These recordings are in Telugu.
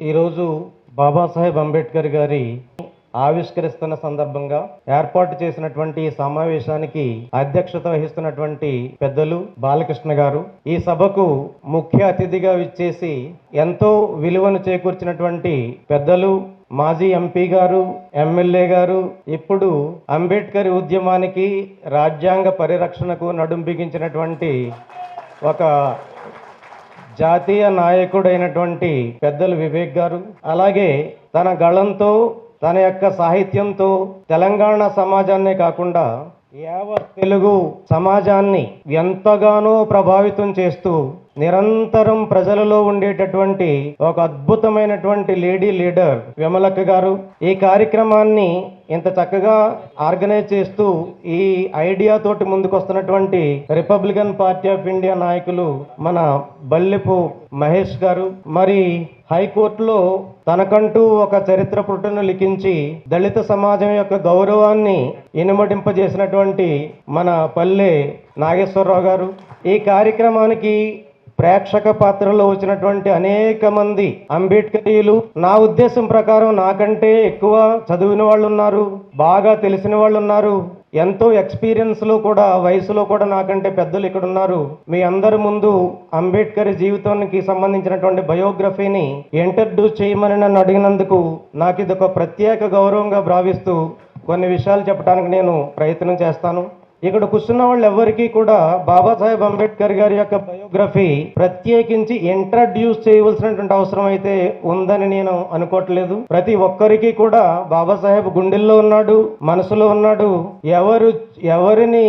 ఈరోజు బాబాసాహెబ్ అంబేద్కర్ గారి ఆవిష్కరిస్తున్న సందర్భంగా ఏర్పాటు చేసినటువంటి ఈ సమావేశానికి అధ్యక్షత వహిస్తున్నటువంటి పెద్దలు బాలకృష్ణ గారు ఈ సభకు ముఖ్య అతిథిగా విచ్చేసి ఎంతో విలువను చేకూర్చినటువంటి పెద్దలు మాజీ ఎంపీ గారు ఎమ్మెల్యే గారు ఇప్పుడు అంబేద్కర్ ఉద్యమానికి రాజ్యాంగ పరిరక్షణకు నడుం బిగించినటువంటి ఒక జాతీయ నాయకుడైనటువంటి పెద్దలు వివేక్ గారు అలాగే తన గళంతో తన యొక్క సాహిత్యంతో తెలంగాణ సమాజాన్నే కాకుండా యావత్ తెలుగు సమాజాన్ని ఎంతగానో ప్రభావితం చేస్తూ నిరంతరం ప్రజలలో ఉండేటటువంటి ఒక అద్భుతమైనటువంటి లేడీ లీడర్ విమలక్క గారు ఈ కార్యక్రమాన్ని ఇంత చక్కగా ఆర్గనైజ్ చేస్తూ ఈ ఐడియా తోటి ముందుకొస్తున్నటువంటి రిపబ్లికన్ పార్టీ ఆఫ్ ఇండియా నాయకులు మన బల్లెపు మహేష్ గారు. మరి హైకోర్టులో తనకంటూ ఒక చరిత్ర పుటను లిఖించి దళిత సమాజం యొక్క గౌరవాన్ని ఇనుమడింపజేసినటువంటి మన పల్లె నాగేశ్వరరావు గారు. ఈ కార్యక్రమానికి ప్రేక్షక పాత్రలో వచ్చినటువంటి అనేక మంది అంబేద్కరీయులు నా ఉద్దేశం ప్రకారం నాకంటే ఎక్కువ చదివిన వాళ్ళు ఉన్నారు బాగా తెలిసిన వాళ్ళు ఉన్నారు ఎంతో ఎక్స్పీరియన్స్లో కూడా వయసులో కూడా నాకంటే పెద్దలు ఇక్కడ ఉన్నారు మీ అందరి ముందు అంబేద్కర్ జీవితానికి సంబంధించినటువంటి బయోగ్రఫీని ఇంట్రడ్యూస్ చేయమని నన్ను అడిగినందుకు నాకు ఇది ఒక ప్రత్యేక గౌరవంగా భావిస్తూ కొన్ని విషయాలు చెప్పడానికి నేను ప్రయత్నం చేస్తాను. ఇక్కడ కూర్చున్న వాళ్ళు ఎవరికి కూడా బాబాసాహెబ్ అంబేద్కర్ గారి యొక్క బయోగ్రఫీ ప్రత్యేకించి ఇంట్రడ్యూస్ చేయవలసినటువంటి అవసరం అయితే ఉందని నేను అనుకోవట్లేదు. ప్రతి ఒక్కరికి కూడా బాబాసాహెబ్ గుండెల్లో ఉన్నాడు మనసులో ఉన్నాడు. ఎవరు ఎవరిని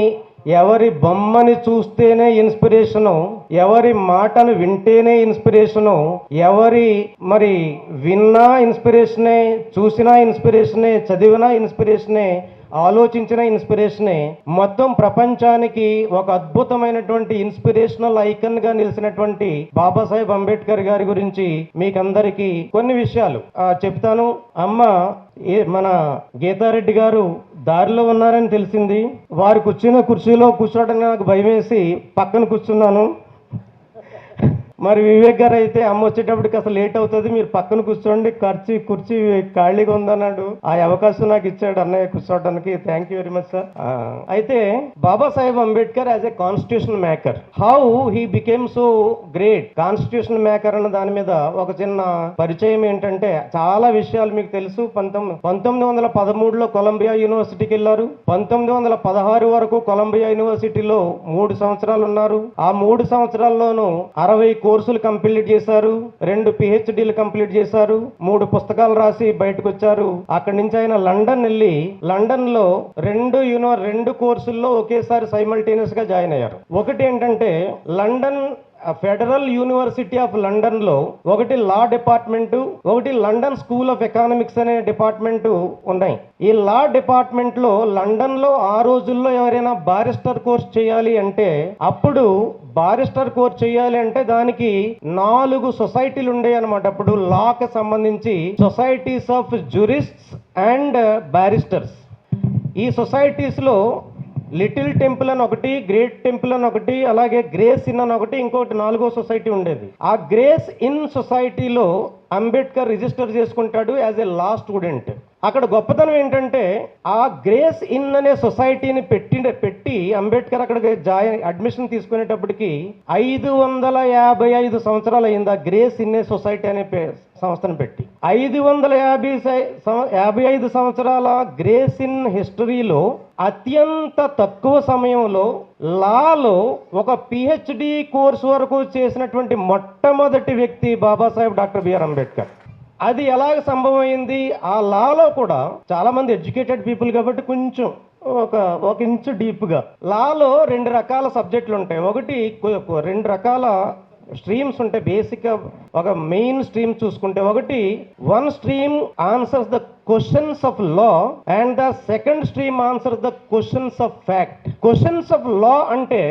ఎవరి బొమ్మని చూస్తేనే ఇన్స్పిరేషను ఎవరి మాటను వింటేనే ఇన్స్పిరేషను ఎవరి మరి విన్నా ఇన్స్పిరేషనే చూసినా ఇన్స్పిరేషనే చదివినా ఇన్స్పిరేషనే ఆలోచించిన ఇన్స్పిరేషనే మొత్తం ప్రపంచానికి ఒక అద్భుతమైనటువంటి ఇన్స్పిరేషనల్ ఐకన్గా నిలిచినటువంటి బాబాసాహెబ్ అంబేద్కర్ గారి గురించి మీకందరికీ కొన్ని విషయాలు. చెప్తాను. అమ్మ ఏ మన గీతారెడ్డి గారు దారిలో ఉన్నారని తెలిసింది. వారు కూర్చున్న కుర్చీలో కూర్చోవడానికి నాకు భయం వేసి పక్కన కూర్చున్నాను. మరి వివేక్ గారు అయితే అమ్మ వచ్చేటప్పటికి అసలు లేట్ అవుతుంది. మీరు పక్కన కూర్చోండి. ఖర్చు కుర్చీ ఖాళీగా ఉందన్నాడు. ఆ అవకాశం నాకు ఇచ్చాడు అన్నయ్య కూర్చోవడానికి. Thank you very much sir అయితే Babasaheb Ambedkar as a constitution maker how he became so great constitution maker అన్న దాని మీద ఒక చిన్న పరిచయం ఏంటంటే చాలా విషయాలు మీకు తెలుసు. పంతొమ్మిది పంతొమ్మిది వందల పదమూడులో కొలంబియా యూనివర్సిటీకి వెళ్ళారు. పంతొమ్మిది వందల పదహారు వరకు కొలంబియా యూనివర్సిటీలో మూడు సంవత్సరాలు ఉన్నారు. ఆ మూడు సంవత్సరాల్లోనూ అరవై కోర్సులు కంప్లీట్ చేశారు రెండు పిహెచ్డీలు కంప్లీట్ చేశారు మూడు పుస్తకాలు రాసి బయటకు వచ్చారు అక్కడి నుంచి ఆయన లండన్ వెళ్ళి లండన్లో రెండు యూనో రెండు కోర్సుల్లో ఒకేసారి సైమల్టేనియస్గా జాయిన్ అయ్యారు. ఒకటి ఏంటంటే లండన్ ఫెడరల్ యూనివర్సిటీ ఆఫ్ లండన్లో ఒకటి లా డిపార్ట్మెంటు ఒకటి లండన్ స్కూల్ ఆఫ్ ఎకనామిక్స్ అనే డిపార్ట్మెంటు ఉన్నాయి. ఈ లా డిపార్ట్మెంట్లో లండన్లో ఆ రోజుల్లో ఎవరైనా బారిస్టర్ కోర్స్ చేయాలి అంటే అప్పుడు బారిస్టర్ కోర్స్ చేయాలి అంటే దానికి నాలుగు సొసైటీలు ఉండేవి అనమాట అప్పుడు లాకి సంబంధించి societies of jurists and barristers. ఈ సొసైటీస్లో లిటిల్ టెంపుల్ అని ఒకటి గ్రేట్ టెంపుల్ అని ఒకటి అలాగే గ్రేస్ ఇన్ అని ఒకటి ఇంకొకటి నాలుగో సొసైటీ ఉండేది. ఆ గ్రేస్ ఇన్ సొసైటీలో అంబేద్కర్ రిజిస్టర్ చేసుకుంటాడు యాజ్ ఏ లా స్టూడెంట్. అక్కడ గొప్పతనం ఏంటంటే ఆ గ్రేస్ ఇన్ అనే సొసైటీని పెట్టి పెట్టి అంబేద్కర్ అక్కడ జాయిన్ అడ్మిషన్ తీసుకునేటప్పటికి ఐదు వందల యాభై ఐదు సంవత్సరాలు అయింది ఆ గ్రేస్ ఇన్ ఏ సొసైటీ అనే సంస్థను పెట్టి. ఐదు వందల యాభై యాభై ఐదు సంవత్సరాల గ్రేస్ ఇన్ హిస్టరీలో అత్యంత తక్కువ సమయంలో లాలో ఒక పిహెచ్డి కోర్సు వరకు చేసినటువంటి మొట్టమొదటి వ్యక్తి బాబాసాహెబ్ డాక్టర్ బిఆర్ అంబేద్కర్. అది ఎలాగ సంభవమైంది? ఆ లాలో కూడా చాలా మంది ఎడ్యుకేటెడ్ పీపుల్ కాబట్టి కొంచెం ఒక ఒక ఇంచు డీప్గా. లాలో రెండు రకాల సబ్జెక్టులు ఉంటాయి. ఒకటి రెండు రకాల స్ట్రీమ్స్ ఉంటాయి. బేసిక్గా ఒక మెయిన్ స్ట్రీమ్ చూసుకుంటే ఒకటి one stream answers the questions of law and the second stream answer the questions of fact questions of law అంటే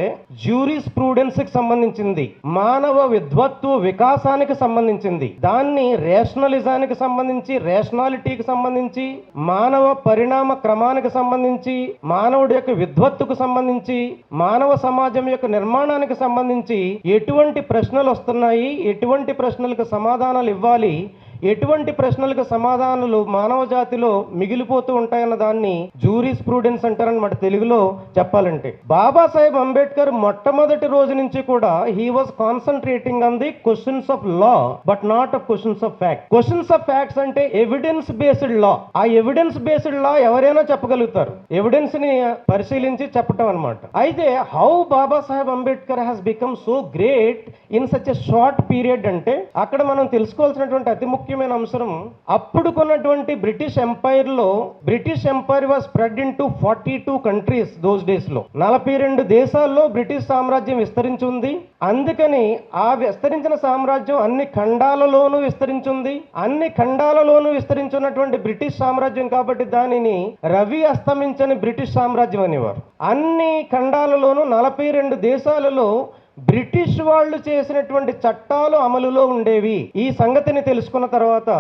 జ్యూరిస్ ప్రూడెన్స్కి సంబంధించింది మానవ విద్వత్తు వికాసానికి సంబంధించింది. దాన్ని రేషనలిజానికి సంబంధించి రేషనాలిటీకి సంబంధించి మానవ పరిణామ క్రమానికి సంబంధించి మానవుడి యొక్క విద్వత్తుకు సంబంధించి మానవ సమాజం యొక్క నిర్మాణానికి సంబంధించి ఎటువంటి ప్రశ్నలు వస్తున్నాయి ఎటువంటి ప్రశ్నలకు సమాధానాలు ఇవ్వాలి ఎటువంటి ప్రశ్నలకు సమాధానాలు మానవ జాతిలో మిగిలిపోతూ ఉంటాయన్న దాన్ని జూరిస్ ప్రూడెన్స్ అంటారనమాట తెలుగులో చెప్పాలంటే. బాబాసాహెబ్ అంబేద్కర్ మొట్టమొదటి రోజు నుంచి కూడా he was concentrating on the questions of law but not of questions of fact questions of facts అంటే ఎవిడెన్స్ బేస్డ్ లా ఆ ఎవిడెన్స్ బేస్డ్ లా ఎవరైనా చెప్పగలుగుతారు. ఎవిడెన్స్ని పరిశీలించి చెప్పటం అనమాట అయితే how Babasaheb Ambedkar has become so great in such a short period అంటే అక్కడ మనం తెలుసుకోవాల్సినటువంటి అతి ముఖ్య ముఖ్యమైన అంశం అప్పుడు కొన్నటువంటి British ఎంపైర్లో British empire was spread into forty two countries those డేస్లో. నలభై రెండు దేశాల్లో బ్రిటిష్ సామ్రాజ్యం విస్తరించింది. అందుకని ఆ విస్తరించిన సామ్రాజ్యం అన్ని ఖండాలలోనూ విస్తరించింది. అన్ని ఖండాలలోనూ విస్తరించున్నటువంటి బ్రిటిష్ సామ్రాజ్యం కాబట్టి దానిని రవి అస్తమించని బ్రిటిష్ సామ్రాజ్యం అనేవారు. అన్ని ఖండాలలోనూ నలభై రెండు దేశాలలో బ్రిటిష్ వాళ్ళు చేసినటువంటి చట్టాలు అమలులో ఉండేవి. ఈ సంగతిని తెలుసుకున్న తర్వాత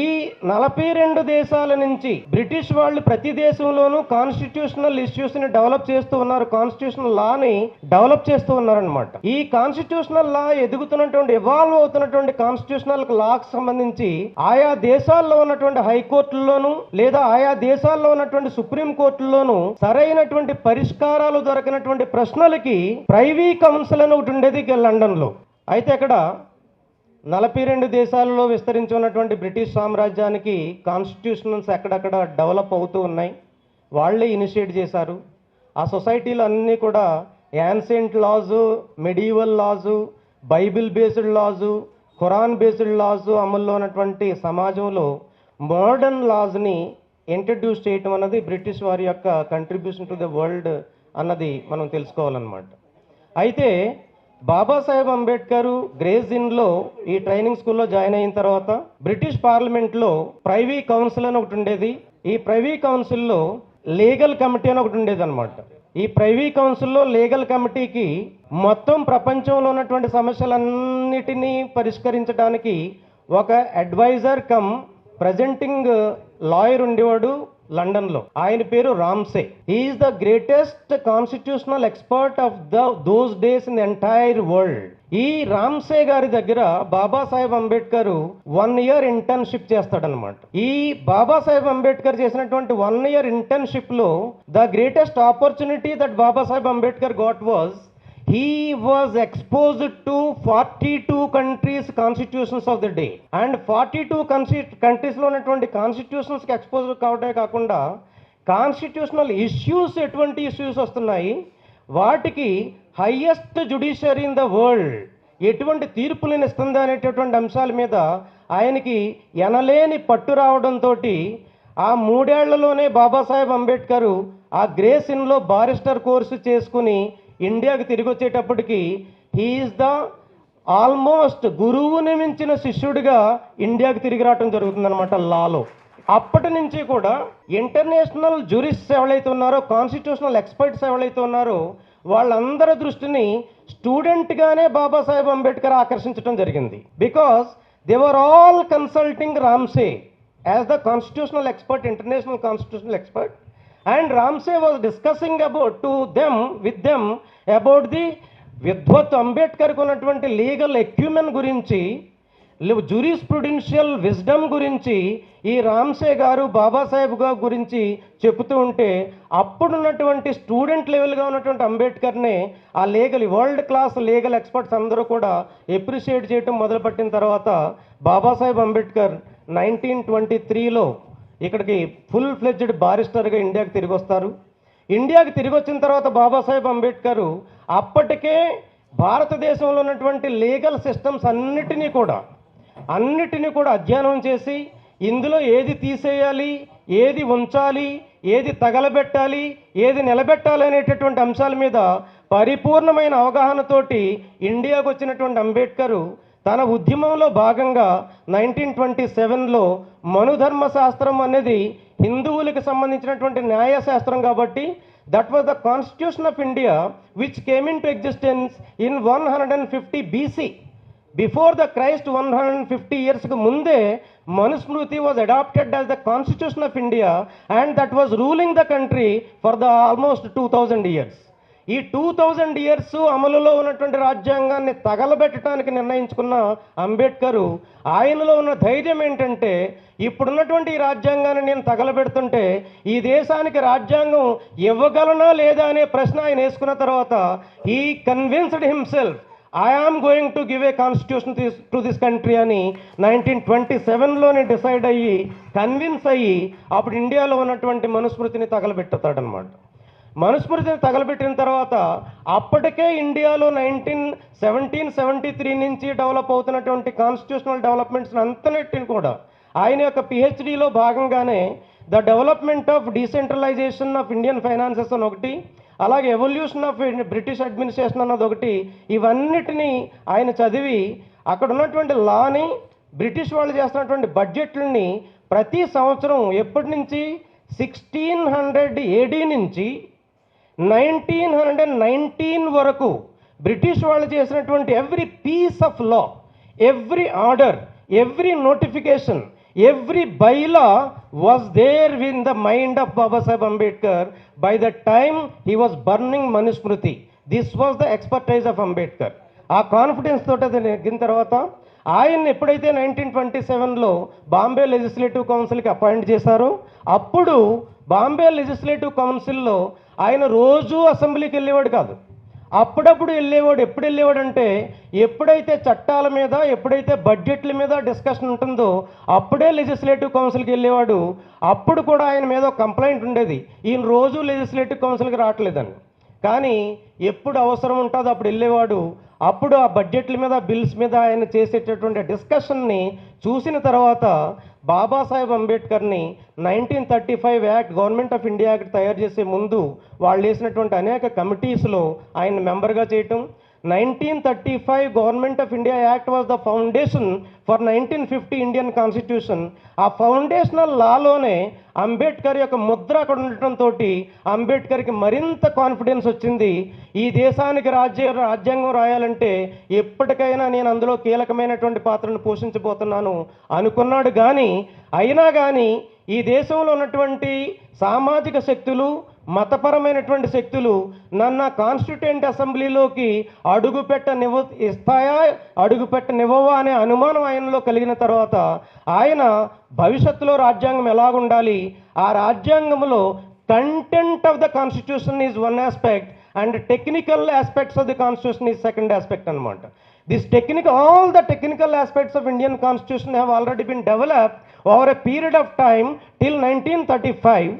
ఈ నలభై రెండు దేశాల నుంచి బ్రిటిష్ వాళ్ళు ప్రతి దేశంలోనూ కాన్స్టిట్యూషనల్ ఇష్యూస్ని డెవలప్ చేస్తూ ఉన్నారు. కాన్స్టిట్యూషనల్ లాని డెవలప్ చేస్తూ ఉన్నారనమాట ఈ కాన్స్టిట్యూషనల్ లా ఎదుగుతున్నటువంటి ఇవాల్వ్ అవుతున్నటువంటి కాన్స్టిట్యూషనల్ లాకు సంబంధించి ఆయా దేశాల్లో ఉన్నటువంటి హైకోర్టుల్లోనూ లేదా ఆయా దేశాల్లో ఉన్నటువంటి సుప్రీం కోర్టుల్లోనూ సరైనటువంటి పరిష్కారాలు దొరకనటువంటి ప్రశ్నలకి ప్రైవీ కౌన్సిల్ అని ఒకటి ఉండేది లండన్లో. అయితే అక్కడ నలభై రెండు దేశాలలో విస్తరించి ఉన్నటువంటి బ్రిటిష్ సామ్రాజ్యానికి కాన్స్టిట్యూషనల్స్ ఎక్కడక్కడ డెవలప్ అవుతూ ఉన్నాయి. వాళ్ళే ఇనిషియేట్ చేశారు. ఆ సొసైటీలు అన్నీ కూడా ancient laws medieval laws Bible based laws Quran based laws అమల్లో ఉన్నటువంటి సమాజంలో మోడర్న్ లాజ్ని ఇంట్రడ్యూస్ చేయటం అన్నది బ్రిటిష్ వారి యొక్క కంట్రిబ్యూషన్ టు ద వరల్డ్ అన్నది మనం తెలుసుకోవాలన్నమాట. అయితే బాబాసాహెబ్ అంబేద్కర్ గ్రేజ్ ఇన్లో ఈ ట్రైనింగ్ స్కూల్లో జాయిన్ అయిన తర్వాత బ్రిటిష్ పార్లమెంట్లో ప్రైవీ కౌన్సిల్ అని ఒకటి ఉండేది. ఈ ప్రైవీ కౌన్సిల్లో లీగల్ కమిటీ అని ఒకటి ఉండేది అనమాట ఈ ప్రైవీ కౌన్సిల్లో లీగల్ కమిటీకి మొత్తం ప్రపంచంలో ఉన్నటువంటి సమస్యలన్నిటినీ పరిష్కరించడానికి ఒక అడ్వైజర్ కమ్ ప్రజెంటింగ్ లాయర్ ఉండేవాడు. లండన్లో ఆయన పేరు Ramsay. Is the greatest constitutional expert of the those days in entire world ఈ రామ్సే గారి దగ్గర Babasaheb Ambedkar one year internship చేస్తాడనమాట ఈ బాబాసాహెబ్ అంబేద్కర్ చేసినటువంటి one year ఇంటర్న్షిప్లో the greatest opportunity that Babasaheb Ambedkar got was he was exposed to 42 countries constitutions of the day. And 42 కంట్రీస్లో ఉన్నటువంటి కాన్స్టిట్యూషన్స్కి ఎక్స్పోజ్ కావడమే కాకుండా కాన్స్టిట్యూషనల్ ఇష్యూస్ ఎటువంటి ఇష్యూస్ వస్తున్నాయి? వాటికి highest judiciary in the world ఎటువంటి తీర్పులను ఇస్తుంది అనేటటువంటి అంశాల మీద ఆయనకి ఎనలేని పట్టు రావడంతో ఆ మూడేళ్ళలోనే బాబాసాహెబ్ అంబేద్కర్ ఆ గ్రేస్ ఇన్లో బారిస్టర్ కోర్సు చేసుకుని ఇండియాకి తిరిగి వచ్చేటప్పటికి హీఈస్ ద ఆల్మోస్ట్ గురువుని మించిన శిష్యుడిగా ఇండియాకి తిరిగి రావటం జరుగుతుందన్నమాట లాలో. అప్పటి నుంచి కూడా ఇంటర్నేషనల్ జూరిస్ట్స్ ఎవరైతే ఉన్నారో కాన్స్టిట్యూషనల్ ఎక్స్పర్ట్స్ ఎవరైతే ఉన్నారో వాళ్ళందరి దృష్టిని స్టూడెంట్గానే బాబాసాహెబ్ అంబేద్కర్ ఆకర్షించడం జరిగింది. Because they were all consulting Ramsay as the constitutional expert international constitutional expert and Ramsay was discussing about to them with them about the విద్వత్ అంబేద్కర్కి ఉన్నటువంటి లీగల్ ఎక్యూమెన్ గురించి జూరిస్ ప్రుడెన్షియల్ విజ్డమ్ గురించి ఈ రామ్సే గారు బాబాసాహెబ్ గారు గురించి చెబుతూ ఉంటే అప్పుడున్నటువంటి స్టూడెంట్ లెవెల్గా ఉన్నటువంటి అంబేద్కర్నే ఆ legal world class legal experts అందరూ కూడా ఎప్రిషియేట్ చేయడం మొదలుపెట్టిన తర్వాత బాబాసాహెబ్ అంబేద్కర్ నైన్టీన్ ట్వంటీ త్రీలో ఇక్కడికి ఫుల్ ఫ్లెడ్జ్డ్ బారిస్టర్గా ఇండియాకి తిరిగి వస్తారు. ఇండియాకి తిరిగి వచ్చిన తర్వాత బాబాసాహెబ్ అంబేద్కర్ అప్పటికే భారతదేశంలో ఉన్నటువంటి లీగల్ సిస్టమ్స్ అన్నిటినీ కూడా అన్నిటినీ కూడా అధ్యయనం చేసి ఇందులో ఏది తీసేయాలి ఏది ఉంచాలి ఏది తగలబెట్టాలి ఏది నిలబెట్టాలి అనేటటువంటి అంశాల మీద పరిపూర్ణమైన అవగాహనతోటి ఇండియాకు వచ్చినటువంటి అంబేద్కర్ తన ఉద్యమంలో భాగంగా నైన్టీన్ ట్వంటీ సెవెన్లో మనుధర్మ శాస్త్రం అనేది హిందువులకు సంబంధించినటువంటి న్యాయశాస్త్రం కాబట్టి that was the constitution of India which came into existence in one hundred and fifty BC before the Christ one hundred and fifty ఇయర్స్కి ముందే Manusmriti was adopted as the constitution of India and that was ruling the country for the almost two thousand years ఈ టూ థౌజండ్ ఇయర్స్ అమలులో ఉన్నటువంటి రాజ్యాంగాన్ని తగలబెట్టడానికి నిర్ణయించుకున్న అంబేద్కరు ఆయనలో ఉన్న ధైర్యం ఏంటంటే ఇప్పుడున్నటువంటి ఈ రాజ్యాంగాన్ని నేను తగలబెడుతుంటే ఈ దేశానికి రాజ్యాంగం ఇవ్వగలనా లేదా అనే ప్రశ్న ఆయన వేసుకున్న తర్వాత ఈ convinced himself I am going to give a constitution to this country అని నైన్టీన్ ట్వంటీ సెవెన్లోనే డిసైడ్ అయ్యి కన్విన్స్ అయ్యి అప్పుడు ఇండియాలో ఉన్నటువంటి మనుస్మృతిని తగలబెట్టుతాడనమాట మనుస్మృతిని తగలబెట్టిన తర్వాత అప్పటికే ఇండియాలో నైన్టీన్ సెవెంటీన్ సెవెంటీ త్రీ నుంచి డెవలప్ అవుతున్నటువంటి కాన్స్టిట్యూషనల్ డెవలప్మెంట్స్ అంతనెట్టిని కూడా ఆయన యొక్క పిహెచ్డిలో భాగంగానే the development of decentralisation of Indian finances అని ఒకటి అలాగే ఎవల్యూషన్ ఆఫ్ బ్రిటిష్ అడ్మినిస్ట్రేషన్ అన్నది ఒకటి ఇవన్నిటినీ ఆయన చదివి అక్కడ ఉన్నటువంటి లాని బ్రిటిష్ వాళ్ళు చేస్తున్నటువంటి బడ్జెట్లని ప్రతి సంవత్సరం ఎప్పటి నుంచి? సిక్స్టీన్ హండ్రెడ్ ఏడీ నుంచి నైన్టీన్ హండ్రెడ్ నైన్టీన్ వరకు బ్రిటిష్ వాళ్ళు చేసినటువంటి every piece of law every order every notification every bylaw was there in the mind of Babasaheb Ambedkar by the time he was burning Manusmriti this was the expertise of Ambedkar ఆ కాన్ఫిడెన్స్ తోటి అది నెగ్గిన తర్వాత ఆయన ఎప్పుడైతే నైన్టీన్ ట్వంటీ సెవెన్లో బాంబే లెజిస్లేటివ్ కౌన్సిల్కి అపాయింట్ చేశారో అప్పుడు బాంబే లెజిస్లేటివ్ కౌన్సిల్లో ఆయన రోజూ అసెంబ్లీకి వెళ్ళేవాడు కాదు. అప్పుడప్పుడు వెళ్ళేవాడు ఎప్పుడు వెళ్ళేవాడు అంటే ఎప్పుడైతే చట్టాల మీద ఎప్పుడైతే బడ్జెట్ల మీద డిస్కషన్ ఉంటుందో అప్పుడే లెజిస్లేటివ్ కౌన్సిల్కి వెళ్ళేవాడు. అప్పుడు కూడా ఆయన మీద ఒక కంప్లైంట్ ఉండేది. ఈయన రోజు లెజిస్లేటివ్ కౌన్సిల్కి రావట్లేదని. కానీ ఎప్పుడు అవసరం ఉంటుందో అప్పుడు వెళ్ళేవాడు. అప్పుడు ఆ బడ్జెట్ల మీద బిల్స్ మీద ఆయన చేసేటటువంటి డిస్కషన్ని చూసిన తర్వాత Babasaheb అంబేద్కర్ని nineteen thirty five act government of India act తయారు చేసే ముందు వాళ్ళు వేసినటువంటి అనేక కమిటీస్లో ఆయన మెంబర్గా చేయటం nineteen thirty five government of India act was the foundation for nineteen fifty Indian constitution ఆ ఫౌండేషనల్ లాలోనే అంబేద్కర్ యొక్క ముద్ర అక్కడ ఉండటంతో అంబేద్కర్కి మరింత కాన్ఫిడెన్స్ వచ్చింది. ఈ దేశానికి రాజ్య రాజ్యాంగం రాయాలంటే ఎప్పటికైనా నేను అందులో కీలకమైనటువంటి పాత్రను పోషించబోతున్నాను అనుకున్నాడు కానీ అయినా కానీ ఈ దేశంలో ఉన్నటువంటి సామాజిక శక్తులు మతపరమైనటువంటి శక్తులు నన్న కాన్స్టిట్యూంట్ అసెంబ్లీలోకి అడుగుపెట్టనివ్వ ఇస్తాయా అడుగుపెట్టనివ్వవా అనే అనుమానం ఆయనలో కలిగిన తర్వాత ఆయన భవిష్యత్తులో రాజ్యాంగం ఎలాగుండాలి? ఆ రాజ్యాంగంలో content of the constitution is one aspect and technical aspects of the constitution is second aspect అనమాట this technical all the technical aspects of Indian constitution have already been developed over a period of time till nineteen thirty five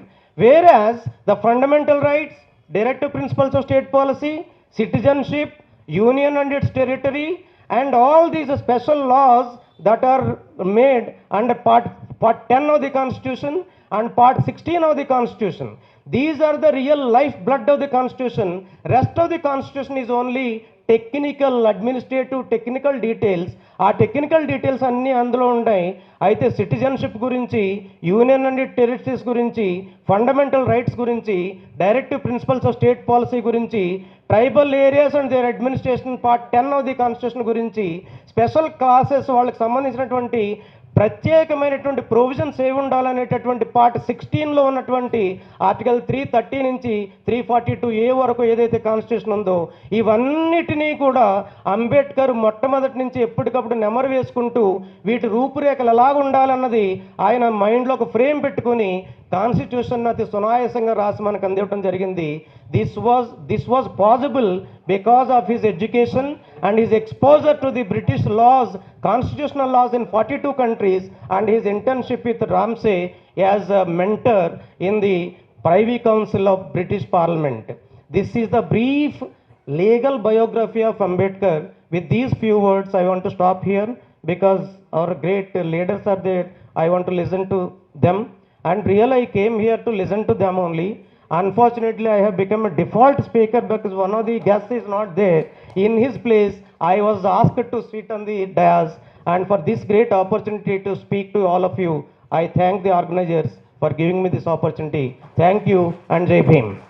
whereas the fundamental rights, directive principles of state policy, citizenship, union and its territory, and all these special laws that are made under part, part 10 of the constitution and part 16 of the constitution. These are the real life blood of the constitution. Rest of the constitution is only technical administrative technical details ఆ టెక్నికల్ డీటెయిల్స్ అన్నీ అందులో ఉన్నాయి. అయితే సిటిజన్షిప్ గురించి యూనియన్ అండ్ టెరిటరీస్ గురించి ఫండమెంటల్ రైట్స్ గురించి directive principles of state policy గురించి tribal areas and their administration part ten of the constitution గురించి స్పెషల్ క్లాసెస్ వాళ్ళకి సంబంధించినటువంటి ప్రత్యేకమైనటువంటి ప్రొవిజన్స్ ఏవి ఉండాలనేటటువంటి పార్ట్ సిక్స్టీన్లో ఉన్నటువంటి ఆర్టికల్ త్రీ థర్టీ నుంచి త్రీ ఫార్టీ టూ ఏ వరకు ఏదైతే కాన్స్టిట్యూషన్ ఉందో ఇవన్నిటినీ కూడా అంబేద్కర్ మొట్టమొదటి నుంచి ఎప్పటికప్పుడు నెమరు వేసుకుంటూ వీటి రూపురేఖలు ఎలాగ ఉండాలన్నది ఆయన మైండ్లో ఒక ఫ్రేమ్ పెట్టుకుని కాన్స్టిట్యూషన్ అది సునాయాసంగా రాసి మనకు అందివ్వడం జరిగింది this was this was possible because of his education and his exposure to the British laws constitutional laws in forty two countries and his internship with Ramsay as a mentor in the privy council of British parliament this is the brief legal biography of Ambedkar. With these few words, I want to stop here because our great leaders are there. I want to listen to them. And really, I came here to listen to them only. Unfortunately, I have become a default speaker because one of the guests is not there. In his place, I was asked to sit on the dais. And for this great opportunity to speak to all of you, I thank the organizers for giving me this opportunity. Thank you and Jai Bhim.